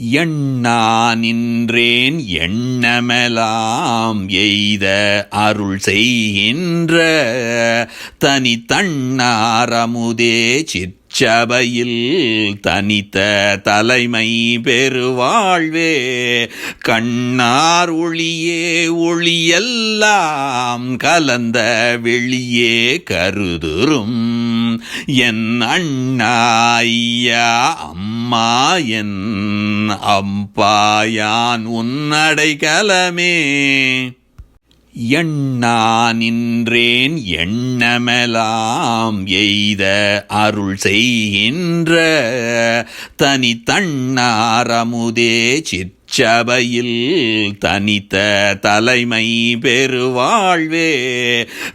எண்ணா நின்றேன் எண்ணமெலாம் எய்த அருள் செய்கின்ற தனி தன்னாரமுதே சபையில் தனித்த தலைமை பெருவாழ்வே கண்ணார் ஒளியே ஒளியெல்லாம் கலந்த வெளியே கருதுரும் என் அண்ணா ஐயா அம்மா என் அம்பாயான் உன்னடைகலமே எண்ணா நின்றேன் எண்ணமெலாம் எய்த அருள் செய்கின்ற தனி தன்னாரமுதே சிற்சபையில் தனித்த தலைமை பெருவாழ்வே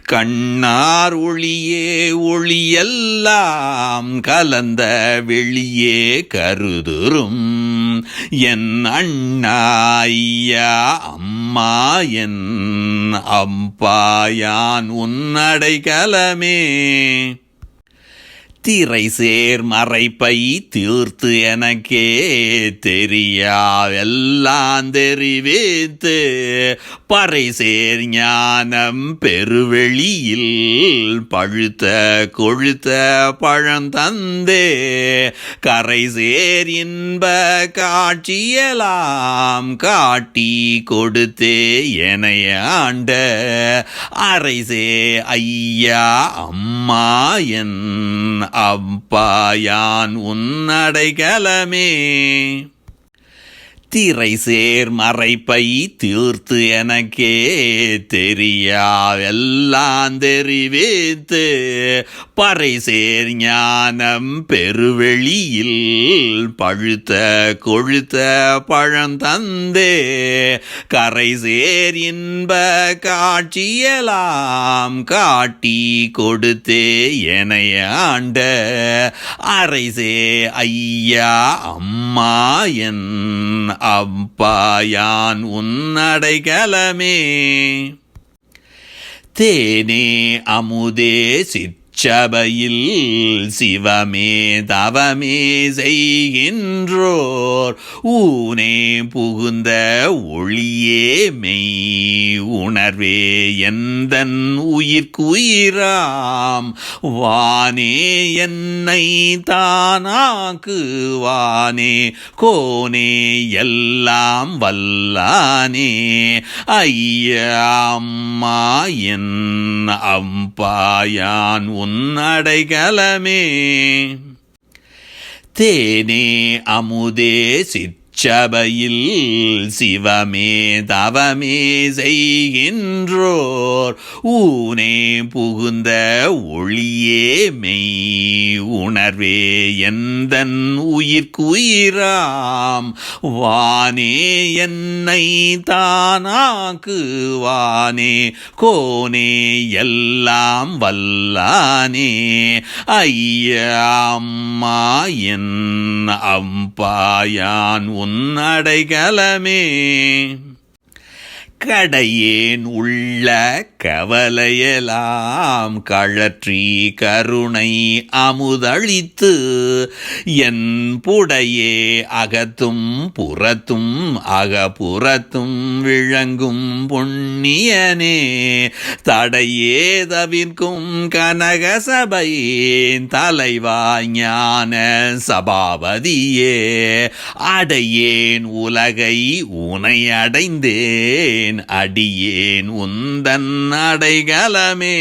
கண்ணார் ஒளியே ஒளியெல்லாம் கலந்த வெளியே கருதுரும் என் அண்ணா ஐயா அம்மா என் அம்பாயான் உன்னடைகலமே. திரை சேர் மறைப்பை தீர்த்து எனக்கே தெரியாவெல்லாம் தெரிவித்து பறை சேர் ஞானம் பெருவெளியில் பழுத்த கொழுத்த பழந்தந்தே கரை சேர் இன்ப காட்சியலாம் காட்டி கொடுத்தே என ஆண்ட. அரைசே ஐயா அம்மா என் அவ்வாயான் உன்னடைகலமே. திரை சேர் மறைப்பை தீர்த்து எனக்கே தெரியாவெல்லாம் தெரிவித்து பறை சேர் ஞானம் பெருவெளியில் பழுத்த கொழுத்த பழந்தந்தே கரை சேர் இன்ப காட்சியலாம் காட்டி கொடுத்தே எனை ஆண்ட அரைசே ஐயா அம்மா என் அவ்வாயான் உன்னடைகலமே. தேனே அமுதே சிற்றபையில் சிவமே தவமே செய்கின்றோர். ஊனே புகுந்த ஒளியே மெய் உணர்வே என் எந்தன் உயிர்க்குயிராம். வானே என்னை தானாக்குவானே. கோனே எல்லாம் வல்லானே. ஐயம்மா என் அம்பாயான் உன் அடைகலமே தேனே அமுதே சித்த சிற்றபையில் சிவமே தவமே செய்கின்றோர். ஊனே புகுந்த ஒளியே மெய் உணர்வே எந்தன் உயிர்க்குயிராம். வானே என்னை தானாக்குவானே கோனே எல்லாம் வல்லானே. ஐயம்மா என் அம்பாயான் உன்னடைகலமே கடையேன் உள்ள கவலையெல்லாம் கழற்றி கருணை அமுதளித்து என் புடையே அகத்தும் புறத்தும் அகப்புறத்தும் விளங்கும் பொன்னியனே தடையே தவிர்க்கும் கனக சபையேன் தலைவா ஞான சபாபதியே அடையேன் உலகை உனை அடைந்தேன் அடியேன் அடியேன் உந்தன் அடைகலமே.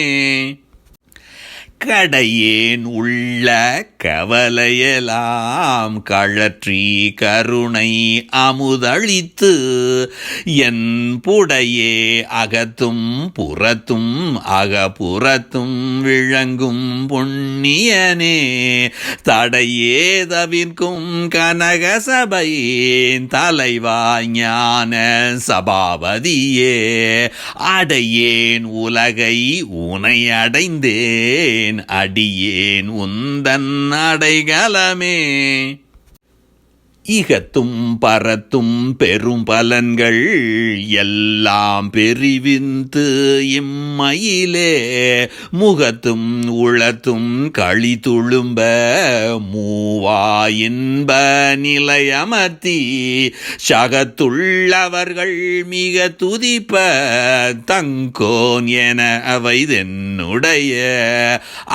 கடையேன் உள்ள கவலையெல்லாம் கழற்றி கருணை அமுதழித்து என் புடையே அகத்தும் புறத்தும் அகப்புறத்தும் விளங்கும் புண்ணியனே தடையே தவிர்க்கும் கனக சபையேன் தலைவா ஞான சபாபதியே அடையேன் உலகை உனை அடைந்தேன் அடியேன் உந்தன் அடைகலமே இகத்தும் பரத்தும் பெரும் பலன்கள் எல்லாம் பெரிவிந்து இம்மையிலே. முகத்தும் உளத்தும் களி துளும்ப மூவா இன்ப நிலையமர்த்தி. சகத்துள்ளவர்கள் மிக துதிப்ப தங்கோன் என அவைதென்னுடைய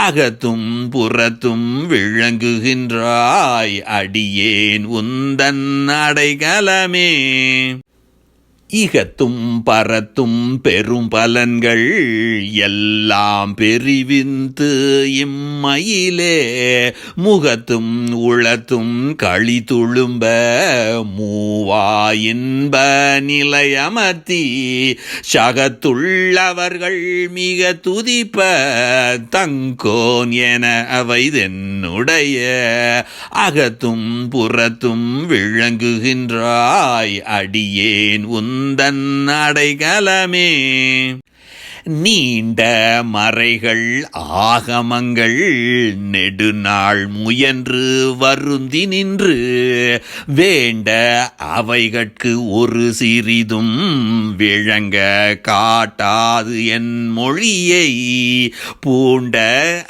அகத்தும் புறத்தும் விளங்குகின்றாய் அடியேன் உன் உந்தன் அடைகலமே. இகத்தும் பரத்தும் பெரும் பலன்கள் எல்லாம் பெரிவிந்து இம்மையிலே. முகத்தும் உளத்தும் களி துளும்ப மூவா இன்ப நிலையமர்த்தி. சகத்துள்ளவர்கள் மிக துதிப்ப தங்கோன் என அவைதென்னுடைய. அகத்தும் புறத்தும் விளங்குகின்றாய் அடியேன் உன் அந்தன் அடைகலமே. நீண்ட மறைகள் ஆகமங்கள் நெடுநாள் முயன்று வருந்தி நின்று வேண்ட அவைகட்கு ஒரு சிறிதும் விளங்க காட்டாது என் மொழியை பூண்ட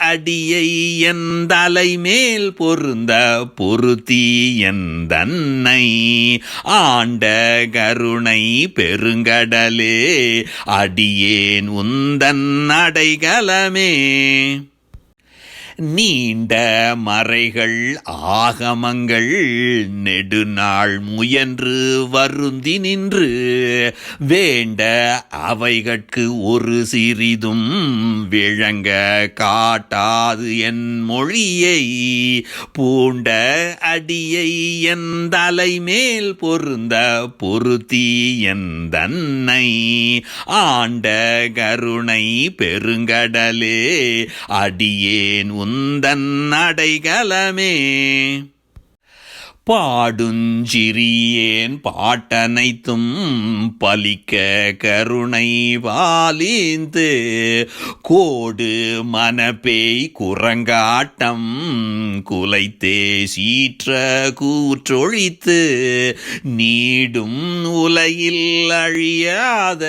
அடியை என் தலைமேல் பொருந்த பொருத்தி என் தன்னை ஆண்ட கருணை பெருங்கடலே அடியேன் உந்தன் அடைகலமே. நீண்ட மறைகள் ஆகமங்கள் நெடுநாள் முயன்று வருந்தி நின்று வேண்ட அவைகட்கு ஒரு சிறிதும் விளங்க காட்டாது என் மொழியை பூண்ட அடியை என் தலைமேல் பொருந்த பொருத்தி என் தன்னை ஆண்ட கருணை பெருங்கடலே அடியேன் உந்தன் அடைகலமே. பாடுஞ்சிறியேன் பாட்டனைத்தும் பலிக்க கருணை வாலிந்து. கோடு மனப்பேய் குரங்காட்டம் குலைத்தே சீற்ற கூற்றொழித்து. நீடும் உலையில் அழியாத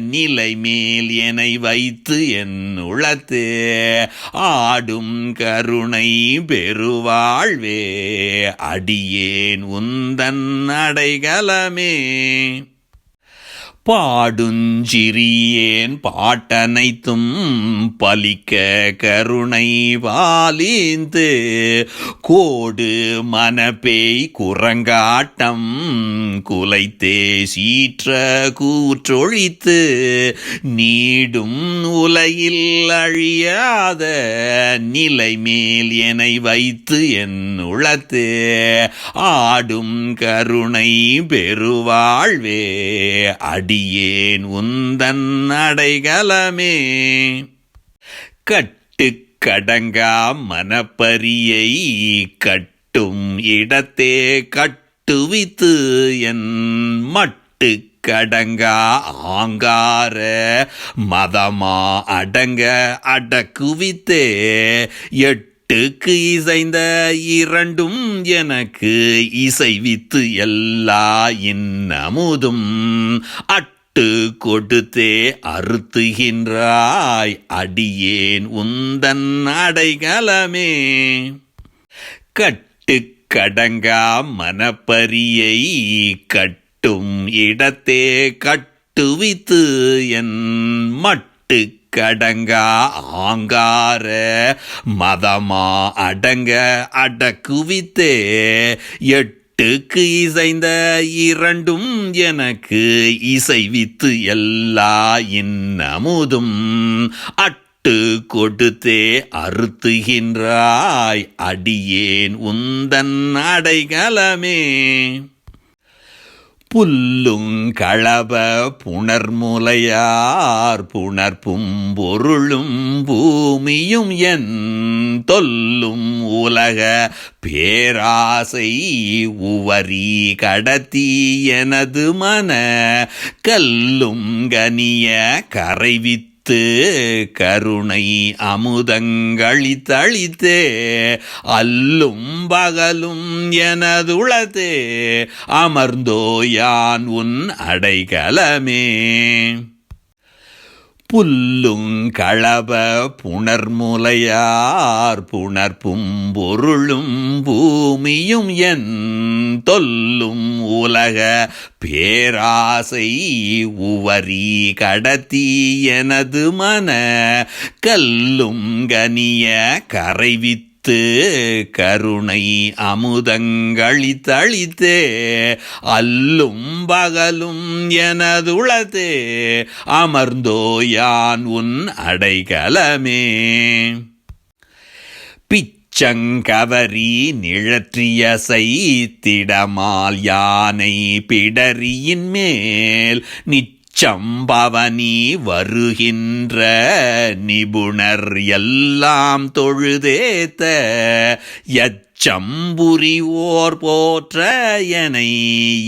நிலை மேல் எனை வைத்து என் உளத்து. ஆடும் கருணை பெருவாழ்வே அடி அடியேன் உந்தன் அடைகலமே? பாடுஞ்சிறியேன் பாட்டனைத்தும் பலிக்க கருணை வாலிந்து. கோடு மனப்பேய் குரங்காட்டம் குலைத்தே சீற்ற கூற்றொழித்து. நீடும் உலையில் அழியாத நிலை மேல் எனை வைத்து என் உளத்து. ஆடும் கருணை பெருவாழ்வே அடி ஏன் உந்தன் அடைகலமே? கட்டு கடங்கா மனப்பரியை கட்டும் இடத்தே கட்டுவித்து என் மட்டு கடங்கா ஆங்கார மதமா அடங்க அடக்குவித்தே. எட்டு எட்டுக்கு இசைந்த இரண்டும் எனக்கு இசைவித்து எல்லா இன்னமுதும். அட்டு கொடுத்தே அறுத்துகின்றாய் அடியேன் உந்தன் அடைகலமே. கட்டு கடங்கா மனப்பரியை கட்டும் இடத்தே கட்டுவித்து என் மட்டு கடங்கா ஆங்கார மதமா அடங்க அடக்குவித்தே. எட்டுக்கு இசைந்த இரண்டும் எனக்கு இசைவித்து எல்லா இன்னமுதும். அட்டு கொடுத்தே அறுத்துகின்றாய் அடியேன் உந்தன் அடைகலமே. புல்லுங்களப புணர்முலையார் புணர்ப்பும் பொருளும் பூமியும் என் தொல்லும் உலக பேராசை உவரி கடத்தி எனது மன கல்லும் கனிய கரைவித்து அளித்து கருணை அமுதங்களித்தளித்தே அல்லும் பகலும் எனதுளத்தே அமர்ந்தோயான் உன் அடைகலமே. புல்லுங்களப புணர்முலையார் புணர்ப்பும் பொருளும் பூமியும் என் தொல்லும் உலக பேராசை உவரி கடத்தி எனது மன கல்லும் கனிய கரைவித்து கருணை அமுதங்களித்தளித்தே அல்லும் பகலும் எனதுளதே அமர்ந்தோ யான் உன் அடைகலமே. பிச்சங்கவரி நிழற்றியசை திடமால் யானை பிடரியின் மேல் நிச்ச சம்பவனி வருகின்ற நிபுணர் எல்லாம் தொழுதேத்த எச்சம்புரி ஓர் போற்ற எனை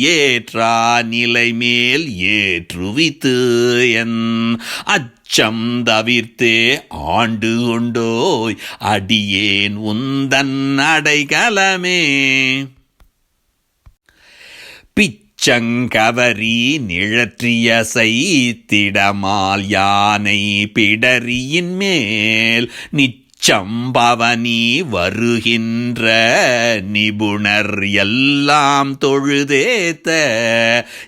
ஏற்றா நிலைமேல் ஏற்றுவித்து என் அச்சம் தவிர்த்தே ஆண்டு கொண்டோய் அடியேன் உந்தன் அடைகலமே. செங்கவரி நிழற்றியசை திடமால் யானை பிடரியின் மேல் நிச்ச சம்பவனி வருகின்ற நிபுணர் எல்லாம் தொழுதேத்த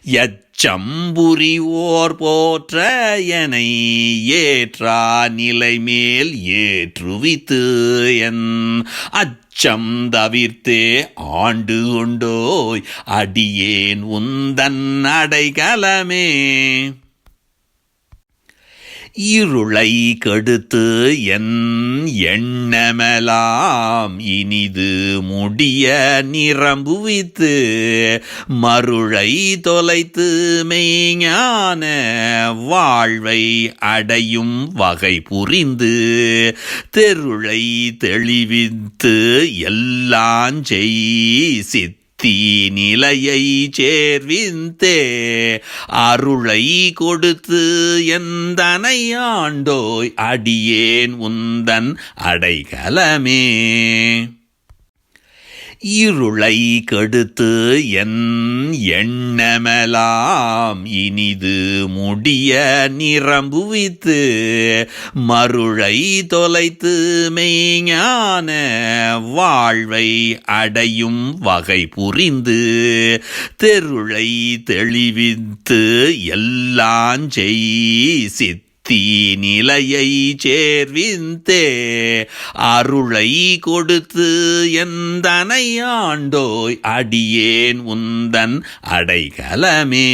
எச்சம்புரி ஓர் போற்ற எனை ஏற்றா நிலை மேல் ஏற்றுவித்து என் அச்சம் தவிர்த்தே ஆண்டு கொண்டோய் அடியேன் உந்தன் அடைகலமே. இருளை கெடுத்து என் எண்ணமெலாம் இனிது முடிய நிரம்புவித்து மருளை தொலைத்து மெய்ஞான வாழ்வை அடையும் வகை புரிந்து தெருளை தெளிவித்து எல்லாம் செய் சித் தீநிலையை சேர்விந்தே அருளை கொடுத்து எந்தனை ஆண்டோய் அடியேன் உந்தன் அடைகலமே. இருளை கெடுத்து என் எண்ணமெலாம் இனிது முடிய நிரம்புவித்து மருளை தொலைத்து மெய்ஞான வாழ்வை அடையும் வகை புரிந்து தெருளை தெளிவித்து எல்லாம் செய் தீநிலையை சேர்விந்தே அருளை கொடுத்து எந்தனை ஆண்டோய் அடியேன் உந்தன் அடைகலமே.